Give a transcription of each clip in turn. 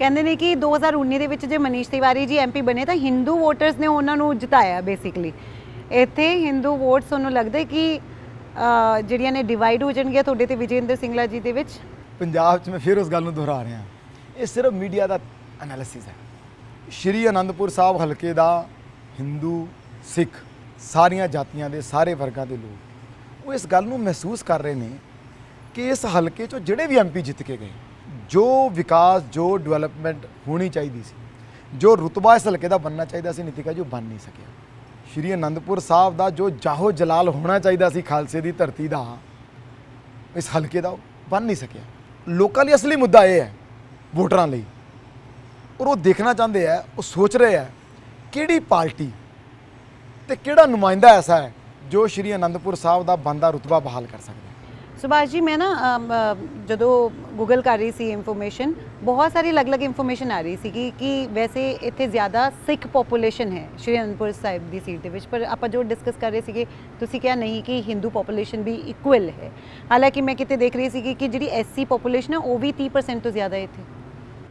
ਕਹਿੰਦੇ ਨੇ ਕਿ 2019 ਦੇ ਵਿੱਚ ਜੇ ਮਨੀਸ਼ ਤਿਵਾਰੀ ਜੀ ਐਮਪੀ ਬਣੇ ਤਾਂ ਹਿੰਦੂ ਵੋਟਰਸ ਨੇ ਉਹਨਾਂ ਨੂੰ ਜਿਤਾਇਆ ਬੇਸਿਕਲੀ ਇੱਥੇ ਹਿੰਦੂ ਵੋਟਸ ਤੁਹਾਨੂੰ ਲੱਗਦੇ ਕਿ ਜਿਹੜੀਆਂ ਨੇ ਡਿਵਾਈਡ ਹੋ ਜਾਣਗੀਆਂ ਤੁਹਾਡੇ ਤੇ ਵਿਜੇਂਦਰ ਸਿੰਗਲਾ ਜੀ ਦੇ ਵਿੱਚ? ਪੰਜਾਬ 'ਚ ਮੈਂ ਫਿਰ ਉਸ ਗੱਲ ਨੂੰ ਦੁਹਰਾ ਰਿਹਾ ਇਹ ਸਿਰਫ ਮੀਡੀਆ ਦਾ ਐਨਾਲਿਸਿਸ ਹੈ। ਸ਼੍ਰੀ ਅਨੰਦਪੁਰ ਸਾਹਿਬ ਹਲਕੇ ਦਾ ਹਿੰਦੂ ਸਿੱਖ ਸਾਰੀਆਂ ਜਾਤੀਆਂ ਦੇ, ਸਾਰੇ ਵਰਗਾਂ ਦੇ ਲੋਕ ਉਹ ਇਸ ਗੱਲ ਨੂੰ ਮਹਿਸੂਸ ਕਰ ਰਹੇ ਨੇ ਕਿ ਇਸ ਹਲਕੇ 'ਚੋਂ ਜਿਹੜੇ ਵੀ ਐਮਪੀ ਜਿੱਤ ਕੇ ਗਏ ਜੋ ਵਿਕਾਸ, ਜੋ ਡਿਵੈਲਪਮੈਂਟ ਹੋਣੀ ਚਾਹੀਦੀ ਸੀ, ਜੋ ਰੁਤਬਾ ਇਸ ਹਲਕੇ ਦਾ ਬਣਨਾ ਚਾਹੀਦਾ ਸੀ, ਨਿਤਿਕਾ ਜੀ ਉਹ ਬਣ ਨਹੀਂ ਸਕਿਆ। ਸ਼੍ਰੀ ਅਨੰਦਪੁਰ ਸਾਹਿਬ ਦਾ ਜੋ ਜਾਹੋ ਜਲਾਲ ਹੋਣਾ ਚਾਹੀਦਾ ਸੀ ਖਾਲਸੇ ਦੀ ਧਰਤੀ ਦਾ, ਇਸ ਹਲਕੇ ਦਾ ਉਹ ਬਣ ਨਹੀਂ ਸਕਿਆ। ਲੋਕਾਂ ਲਈ ਅਸਲੀ ਮੁੱਦਾ ਇਹ ਹੈ, ਵੋਟਰਾਂ ਲਈ। ਔਰ ਉਹ ਦੇਖਣਾ ਚਾਹੁੰਦੇ ਆ, ਉਹ ਸੋਚ ਰਹੇ ਆ, ਕਿਹੜੀ ਪਾਰਟੀ ਤੇ ਕਿਹੜਾ ਨੁਮਾਇੰਦਾ ਐਸਾ ਹੈ ਜੋ ਸ਼੍ਰੀ ਅਨੰਦਪੁਰ ਸਾਹਿਬ ਦਾ ਬੰਦਾ ਰੁਤਬਾ ਬਹਾਲ ਕਰ ਸਕਦਾ ਸੁਭਾਸ਼ ਜੀ ਮੈਂ ਨਾ ਅਮ, ਅ, ਜਦੋਂ ਗੂਗਲ ਕਰ ਰਹੀ ਸੀ ਇਨਫੋਰਮੇਸ਼ਨ ਬਹੁਤ ਸਾਰੀ ਅਲੱਗ-ਅਲੱਗ ਇਨਫੋਰਮੇਸ਼ਨ ਆ ਰਹੀ ਸੀ ਕਿ ਕਿ ਵੈਸੇ ਇੱਥੇ ਜ਼ਿਆਦਾ ਸਿੱਖ ਪੋਪੂਲੇਸ਼ਨ ਹੈ ਸ਼੍ਰੀ ਅਨੰਦਪੁਰ ਸਾਹਿਬ ਦੀ ਸੀਟ ਦੇ ਵਿੱਚ ਪਰ ਆਪਾਂ ਜੋ ਡਿਸਕਸ ਕਰ ਰਹੇ ਸੀਗੇ ਤੁਸੀਂ ਕਿਹਾ ਨਹੀਂ ਕਿ ਹਿੰਦੂ ਪੋਪੂਲੇਸ਼ਨ ਵੀ ਇਕੁਅਲ ਹੈ ਹਾਲਾਂਕਿ ਮੈਂ ਕਿਤੇ ਦੇਖ ਰਹੀ ਸੀ ਕਿ ਜਿਹੜੀ ਐਸਸੀ ਪੋਪੂਲੇਸ਼ਨ ਹੈ ਉਹ ਵੀ 30% ਤੋਂ ਜ਼ਿਆਦਾ ਹੈ ਇੱਥੇ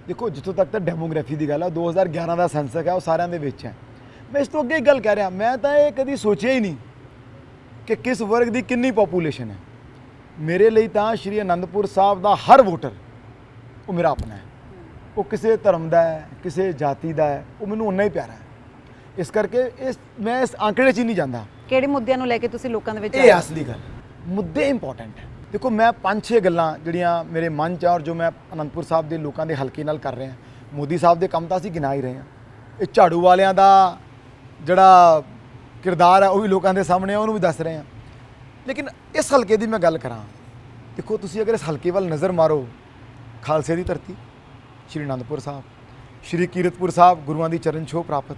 ਦੇਖੋ ਜਿੱਥੋਂ ਤੱਕ ਤਾਂ ਡੈਮੋਗ੍ਰਾਫੀ ਦੀ ਗੱਲ ਹੈ 2011 ਦਾ ਸੈਂਸਸ ਹੈ ਉਹ ਸਾਰਿਆਂ ਦੇ ਵਿੱਚ ਹੈ ਮੈਂ ਇਸ ਤੋਂ ਅੱਗੇ ਇੱਕ ਗੱਲ ਕਹਿ ਰਿਹਾ ਮੈਂ ਤਾਂ ਇਹ ਕਦੀ ਸੋਚਿਆ ਹੀ ਨਹੀਂ ਕਿ ਕਿਸ ਵਰਗ ਦੀ ਕਿੰਨੀ ਪੋਪੂਲੇਸ਼ਨ ਹੈ ਮੇਰੇ ਲਈ ਤਾਂ ਸ਼੍ਰੀ ਅਨੰਦਪੁਰ ਸਾਹਿਬ ਦਾ ਹਰ ਵੋਟਰ ਉਹ ਮੇਰਾ ਆਪਣਾ ਹੈ। ਉਹ ਕਿਸੇ ਧਰਮ ਦਾ ਹੈ ਕਿਸੇ ਜਾਤੀ ਦਾ ਹੈ ਉਹ ਮੈਨੂੰ ਉਨਾ ਹੀ ਪਿਆਰਾ ਹੈ। ਇਸ ਕਰਕੇ ਇਸ ਮੈਂ ਇਸ ਆંકੜੇ 'ਚ ਹੀ ਨਹੀਂ ਜਾਂਦਾ। ਕਿਹੜੇ ਮੁੱਦਿਆਂ ਨੂੰ ਲੈ ਕੇ ਤੁਸੀਂ ਲੋਕਾਂ ਦੇ ਵਿੱਚ ਇਹ ਆਏ? ਅਸਲੀ ਗੱਲ ਮੁੱਦੇ ਇੰਪੋਰਟੈਂਟ ਹੈ। ਦੇਖੋ ਮੈਂ ਪੰਜ ਛੇ ਗੱਲਾਂ ਜਿਹੜੀਆਂ ਮੇਰੇ ਮਨ 'ਚ ਆ ਔਰ ਜੋ ਮੈਂ ਅਨੰਦਪੁਰ ਸਾਹਿਬ ਦੇ ਲੋਕਾਂ ਦੇ ਹਲਕੇ ਨਾਲ ਕਰ ਰਿਹਾ ਮੋਦੀ ਸਾਹਿਬ ਦੇ ਕੰਮ ਤਾਂ ਅਸੀਂ ਗਿਣਾ ਹੀ ਰਹੇ ਹਾਂ। ਇਹ ਝਾੜੂ ਵਾਲਿਆਂ ਦਾ ਜਿਹੜਾ ਕਿਰਦਾਰ ਹੈ ਉਹ ਵੀ ਲੋਕਾਂ ਦੇ ਸਾਹਮਣੇ ਆ ਉਹਨੂੰ ਵੀ ਦੱਸ ਰਹੇ ਹਾਂ। ਲੇਕਿਨ ਇਸ ਹਲਕੇ ਦੀ ਮੈਂ ਗੱਲ ਕਰਾਂ। ਦੇਖੋ, ਤੁਸੀਂ ਅਗਰ ਇਸ ਹਲਕੇ ਵੱਲ ਨਜ਼ਰ ਮਾਰੋ, ਖਾਲਸੇ ਦੀ ਧਰਤੀ, ਸ਼੍ਰੀ ਅਨੰਦਪੁਰ ਸਾਹਿਬ, ਸ਼੍ਰੀ ਕੀਰਤਪੁਰ ਸਾਹਿਬ, ਗੁਰੂਆਂ ਦੀ ਚਰਨ ਛੋਹ ਪ੍ਰਾਪਤ,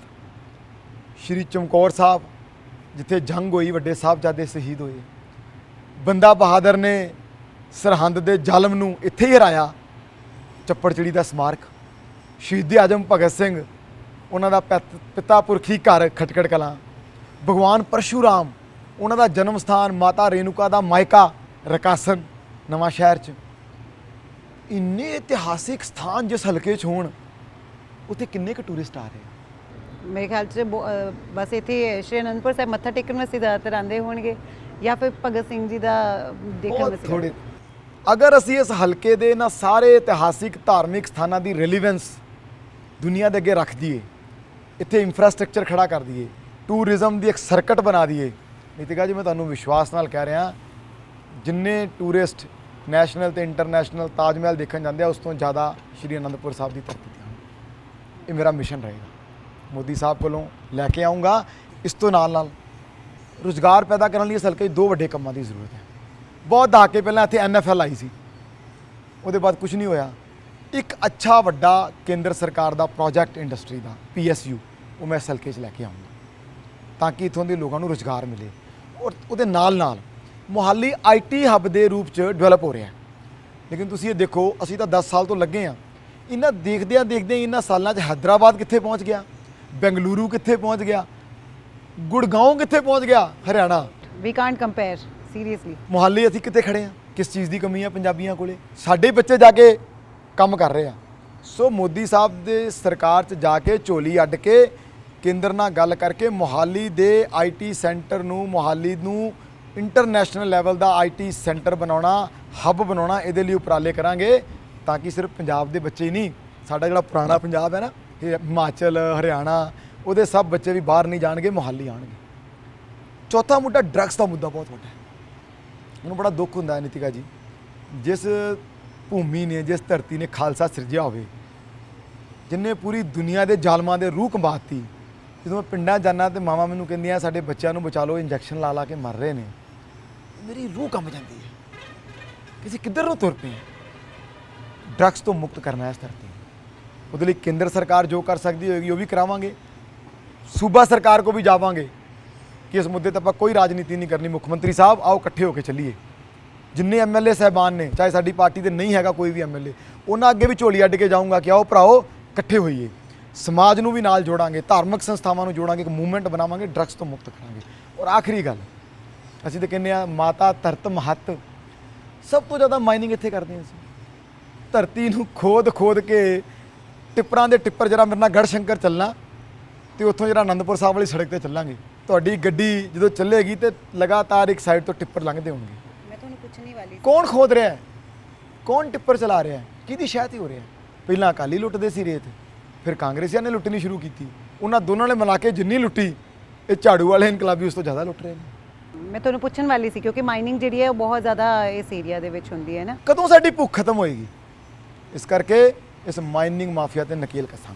ਸ਼੍ਰੀ ਚਮਕੌਰ ਸਾਹਿਬ, ਜਿੱਥੇ ਜੰਗ ਹੋਈ, ਵੱਡੇ ਸਾਹਿਬਜ਼ਾਦੇ ਸ਼ਹੀਦ ਹੋਏ, ਬੰਦਾ ਬਹਾਦਰ ਨੇ ਸਰਹੰਦ ਦੇ ਜ਼ਾਲਮ ਨੂੰ ਇੱਥੇ ਹੀ ਹਰਾਇਆ ਚੱਪੜਚਿੜੀ ਦਾ ਸਮਾਰਕ, ਸ਼ਹੀਦ ਆਜਮ ਭਗਤ ਸਿੰਘ, ਉਹਨਾਂ ਦਾ ਪੈਤ- ਪਿਤਾ ਪੁਰਖੀ ਘਰ ਖਟਕੜ ਕਲਾਂ, ਭਗਵਾਨ ਪਰਸ਼ੂਰਾਮ ਉਹਨਾਂ ਦਾ ਜਨਮ ਸਥਾਨ ਮਾਤਾ ਰੇਨੂਕਾ ਦਾ ਮਾਇਕਾ ਰਕਾਸਨ ਨਵਾਂ ਸ਼ਹਿਰ ਚ। ਇੰਨੇ ਇਤਿਹਾਸਿਕ ਸਥਾਨ ਜਿਸ ਹਲਕੇ 'ਚ ਹੋਣ ਉੱਥੇ ਕਿੰਨੇ ਕੁ ਟੂਰਿਸਟ ਆ ਰਹੇ ਆ? ਮੇਰੇ ਖਿਆਲ 'ਚ ਅ, ਬਸ ਇੱਥੇ ਸ਼੍ਰੀ ਅਨੰਦਪੁਰ ਸਾਹਿਬ ਮੱਥਾ ਟੇਕਣ ਵਾਸਤੇ ਜ਼ਿਆਦਾਤਰ ਆਉਂਦੇ ਹੋਣਗੇ ਜਾਂ ਫਿਰ ਭਗਤ ਸਿੰਘ ਜੀ ਦਾ ਦੇਖਣ ਬਹੁਤ ਵਾਸਤੇ। ਥੋੜੇ ਅਗਰ ਅਸੀਂ ਇਸ ਹਲਕੇ ਦੇ ਇਹਨਾਂ ਸਾਰੇ ਇਤਿਹਾਸਿਕ ਧਾਰਮਿਕ ਸਥਾਨਾਂ ਦੀ ਰੈਲੇਵੈਂਸ ਦੁਨੀਆ ਦੇ ਅੱਗੇ ਰੱਖ ਦਈਏ ਇੱਥੇ ਇਨਫਰਾਸਟ੍ਰਕਚਰ ਖੜਾ ਕਰ ਦਈਏ ਟੂਰਿਜ਼ਮ ਦੀ ਇੱਕ ਸਰਕਟ ਬਣਾ ਦਈਏ ਨੀਤਿਕਾ ਜੀ, ਮੈਂ ਤੁਹਾਨੂੰ ਵਿਸ਼ਵਾਸ ਨਾਲ ਕਹਿ ਰਿਹਾ, ਜਿੰਨੇ ਟੂਰਿਸਟ ਨੈਸ਼ਨਲ ਤੇ ਇੰਟਰਨੈਸ਼ਨਲ ਤਾਜ ਮਹਿਲ ਦੇਖਣ ਜਾਂਦੇ ਆ, ਉਸ ਤੋਂ ਜ਼ਿਆਦਾ ਸ਼੍ਰੀ ਅਨੰਦਪੁਰ ਸਾਹਿਬ ਦੀ ਧਰਤੀ ਤੇ ਆਉਣ। ਇਹ ਮੇਰਾ ਮਿਸ਼ਨ ਰਹੇਗਾ। ਮੋਦੀ ਸਾਹਿਬ ਕੋਲੋਂ ਲੈ ਕੇ ਆਉਂਗਾ ਇਸ ਤੋਂ ਨਾਲ ਨਾਲ ਰੁਜ਼ਗਾਰ ਪੈਦਾ ਕਰਨ ਲਈ ਇਸ ਹਲਕੇ 'ਚ ਦੋ ਵੱਡੇ ਕੰਮਾਂ ਦੀ ਜ਼ਰੂਰਤ ਹੈ। ਬਹੁਤ ਦਹਾਕੇ ਪਹਿਲਾਂ ਇੱਥੇ ਐਨਐਫਐਲ ਆਈ ਸੀ। ਉਹਦੇ ਬਾਅਦ ਕੁਝ ਨਹੀਂ ਹੋਇਆ। ਇੱਕ ਅੱਛਾ ਵੱਡਾ ਕੇਂਦਰ ਸਰਕਾਰ ਦਾ ਪ੍ਰੋਜੈਕਟ ਇੰਡਸਟਰੀ ਦਾ ਪੀਐਸਯੂ ਉਹ ਮੈਂ ਇਸ ਹਲਕੇ 'ਚ ਲੈ ਕੇ ਆਉਂਗਾ ਤਾਂ ਕਿ ਇਥੋਂ ਦੇ ਲੋਕਾਂ ਨੂੰ ਰੁਜ਼ਗਾਰ ਮਿਲੇ। ਔਰ ਉਹਦੇ ਨਾਲ ਨਾਲ ਮੁਹਾਲੀ ਆਈਟੀ ਹੱਬ ਦੇ ਰੂਪ 'ਚ ਡਿਵੈਲਪ ਹੋ ਰਿਹਾ ਹੈ। ਲੇਕਿਨ ਤੁਸੀਂ ਇਹ ਦੇਖੋ ਅਸੀਂ ਤਾਂ 10 ਸਾਲ ਤੋਂ ਲੱਗੇ ਆ ਇਹਨਾਂ ਦੇਖਦਿਆਂ ਦੇਖਦਿਆਂ ਇਹਨਾਂ ਸਾਲਾਂ 'ਚ ਹੈਦਰਾਬਾਦ ਕਿੱਥੇ ਪਹੁੰਚ ਗਿਆ? ਬੈਂਗਲੁਰੂ ਕਿੱਥੇ ਪਹੁੰਚ ਗਿਆ? ਗੁੜਗਾਉਂ ਕਿੱਥੇ ਪਹੁੰਚ ਗਿਆ? Haryana. We can't compare seriously Mohali ਅਸੀਂ ਕਿੱਥੇ ਖੜੇ ਆ ਕਿਸ ਚੀਜ਼ ਦੀ ਕਮੀ ਆ ਪੰਜਾਬੀਆਂ ਕੋਲੇ? ਸਾਡੇ ਬੱਚੇ ਜਾ ਕੇ ਕੰਮ ਕਰ ਰਹੇ ਆ। ਸੋ ਮੋਦੀ ਸਾਹਿਬ ਦੇ ਸਰਕਾਰ 'ਚ ਜਾ ਕੇ ਝੋਲੀ ਅੱਡ ਕੇ ਕੇਂਦਰ ਨਾਲ ਗੱਲ ਕਰਕੇ ਮੁਹਾਲੀ ਦੇ ਆਈਟੀ ਸੈਂਟਰ ਨੂੰ, ਮੁਹਾਲੀ ਨੂੰ ਇੰਟਰਨੈਸ਼ਨਲ ਲੈਵਲ ਦਾ ਆਈਟੀ ਸੈਂਟਰ ਬਣਾਉਣਾ, ਹੱਬ ਬਣਾਉਣਾ, ਇਹਦੇ ਲਈ ਉਪਰਾਲੇ ਕਰਾਂਗੇ ਤਾਂ ਕਿ ਸਿਰਫ ਪੰਜਾਬ ਦੇ ਬੱਚੇ ਹੀ ਨਹੀਂ, ਸਾਡਾ ਜਿਹੜਾ ਪੁਰਾਣਾ ਪੰਜਾਬ ਹੈ ਨਾ, ਇਹ ਹਿਮਾਚਲ, ਹਰਿਆਣਾ, ਉਹਦੇ ਸਭ ਬੱਚੇ ਵੀ ਬਾਹਰ ਨਹੀਂ ਜਾਣਗੇ, ਮੁਹਾਲੀ ਆਣਗੇ ਚੌਥਾ ਮੁੱਦਾ, ਡਰੱਗਸ ਦਾ ਮੁੱਦਾ ਬਹੁਤ ਵੱਡਾ ਹੈ। ਮੈਨੂੰ ਬੜਾ ਦੁੱਖ ਹੁੰਦਾ ਹੈ ਨਿਤਿਕਾ ਜੀ, ਜਿਸ ਭੂਮੀ ਨੇ, ਜਿਸ ਧਰਤੀ ਨੇ ਖਾਲਸਾ ਸਿਰਜਿਆ ਹੋਵੇ, ਜਿਨੇ ਪੂਰੀ ਦੁਨੀਆ ਦੇ ਜ਼ਾਲਮਾਂ ਦੇ ਰੂਹ ਕੰਬਾਤੀ ਜਦੋਂ ਮੈਂ ਪਿੰਡਾਂ ਜਾਂਦਾ ਤੇ ਮਾਵਾ ਮੈਨੂੰ ਕਹਿੰਦੀਆਂ, ਸਾਡੇ ਬੱਚਿਆਂ ਨੂੰ ਬਚਾ ਲਓ ਇੰਜੈਕਸ਼ਨ ਲਾ ਲਾ ਕੇ ਮਰ ਰਹੇ ਨੇ। ਮੇਰੀ ਰੂਹ ਕੰਬ ਜਾਂਦੀ ਹੈ। ਕਿਸੇ ਕਿੱਧਰ ਨੂੰ ਤੁਰ ਪਏ ਡਰੱਗਸ ਤੋਂ ਮੁਕਤ ਕਰਨਾ ਹੈ ਇਸ ਧਰਤੀ ਉਹਦੇ ਲਈ ਕੇਂਦਰ ਸਰਕਾਰ ਜੋ ਕਰ ਸਕਦੀ ਹੋਏਗੀ, ਉਹ ਵੀ ਕਰਾਵਾਂਗੇ। ਸੂਬਾ ਸਰਕਾਰ ਕੋ ਵੀ ਜਾਵਾਂਗੇ ਕਿ ਇਸ ਮੁੱਦੇ ਤੇ ਆਪਾਂ ਕੋਈ ਰਾਜਨੀਤੀ ਨਹੀਂ ਕਰਨੀ। ਮੁੱਖ ਮੰਤਰੀ ਸਾਹਿਬ, ਆਓ ਇਕੱਠੇ ਹੋ ਕੇ ਚੱਲੀਏ। ਜਿੰਨੇ ਐਮਐਲਏ ਸਹਿਬਾਨ ਨੇ, ਚਾਹੇ ਸਾਡੀ ਪਾਰਟੀ ਦੇ ਨਹੀਂ ਹੈਗਾ ਕੋਈ ਵੀ ਐਮਐਲਏ ਉਹਨਾਂ ਅੱਗੇ ਵੀ ਝੋਲੀ ਅੱਡ ਕੇ ਜਾਊਂਗਾ ਕਿ ਆਓ ਭਰਾਓ, ਇਕੱਠੇ ਹੋਈਏ। ਸਮਾਜ ਨੂੰ ਵੀ ਨਾਲ ਜੋੜਾਂਗੇ ਧਾਰਮਿਕ ਸੰਸਥਾਵਾਂ ਨੂੰ ਜੋੜਾਂਗੇ ਇੱਕ ਮੂਵਮੈਂਟ ਬਣਾਵਾਂਗੇ ਡਰੱਗਸ ਤੋਂ ਮੁਕਤ ਕਰਾਂਗੇ। ਔਰ ਆਖਰੀ ਗੱਲ ਅਸੀਂ ਤਾਂ ਕਹਿੰਦੇ ਆ ਮਾਤਾ ਧਰਤ ਮਹੱਤ। ਸਭ ਤੋਂ ਜ਼ਿਆਦਾ ਮਾਈਨਿੰਗ ਇੱਥੇ ਕਰਦੇ ਹਾਂ ਅਸੀਂ। ਧਰਤੀ ਨੂੰ ਖੋਦ ਖੋਦ ਕੇ ਟਿੱਪਰਾਂ ਦੇ ਟਿੱਪਰ ਜਿਹੜਾ ਮੇਰੇ ਨਾਲ ਗੜ ਸ਼ੰਕਰ ਚੱਲਣਾ ਤੇ ਉੱਥੋਂ ਜਿਹੜਾ ਆਨੰਦਪੁਰ ਸਾਹਿਬ ਵਾਲੀ ਸੜਕ ਤੇ ਚੱਲਾਂਗੇ। ਤੁਹਾਡੀ ਗੱਡੀ ਜਦੋਂ ਚੱਲੇਗੀ ਤੇ ਲਗਾਤਾਰ ਇੱਕ ਸਾਈਡ ਤੋਂ ਟਿੱਪਰ ਲੰਘਦੇ ਹੋਣਗੇ। ਮੈਂ ਤੁਹਾਨੂੰ ਪੁੱਛਣੀ ਵਾਲੀ ਕੌਣ ਖੋਦ ਰਿਹਾ ਹੈ? ਕੌਣ ਟਿੱਪਰ ਚਲਾ ਰਿਹਾ ਹੈ? ਕਿਹਦੀ ਸ਼ਹਿਤ ਹੀ ਹੋ ਰਿਹਾ ਹੈ? ਪਹਿਲਾਂ ਅਕਾਲੀ ਲੁੱਟਦੇ ਸੀ ਰੇਤ। ਫਿਰ ਕਾਂਗਰਸੀਆਂ ਨੇ ਲੁੱਟਣੀ ਸ਼ੁਰੂ ਕੀਤੀ। ਉਹਨਾਂ ਦੋਨਾਂ ਨੇ ਮਿਲਾ ਕੇ ਜਿੰਨੀ ਲੁੱਟੀ ਇਹ ਝਾੜੂ ਵਾਲੇ ਇਨਕਲਾਬੀ ਉਸ ਤੋਂ ਜ਼ਿਆਦਾ ਲੁੱਟ ਰਹੇ ਨੇ। ਮੈਂ ਤੁਹਾਨੂੰ ਪੁੱਛਣ ਵਾਲੀ ਸੀ ਕਿਉਂਕਿ ਮਾਈਨਿੰਗ ਜਿਹੜੀ ਹੈ ਉਹ ਬਹੁਤ ਜ਼ਿਆਦਾ ਇਸ ਏਰੀਆ ਦੇ ਵਿੱਚ ਹੁੰਦੀ ਹੈ ਨਾ। ਕਦੋਂ ਸਾਡੀ ਭੁੱਖ ਖਤਮ ਹੋਏਗੀ? ਇਸ ਕਰਕੇ ਇਸ ਮਾਈਨਿੰਗ ਮਾਫੀਆ ਤੇ ਨਕੇਲ ਕੱਸਾਂਗੇ।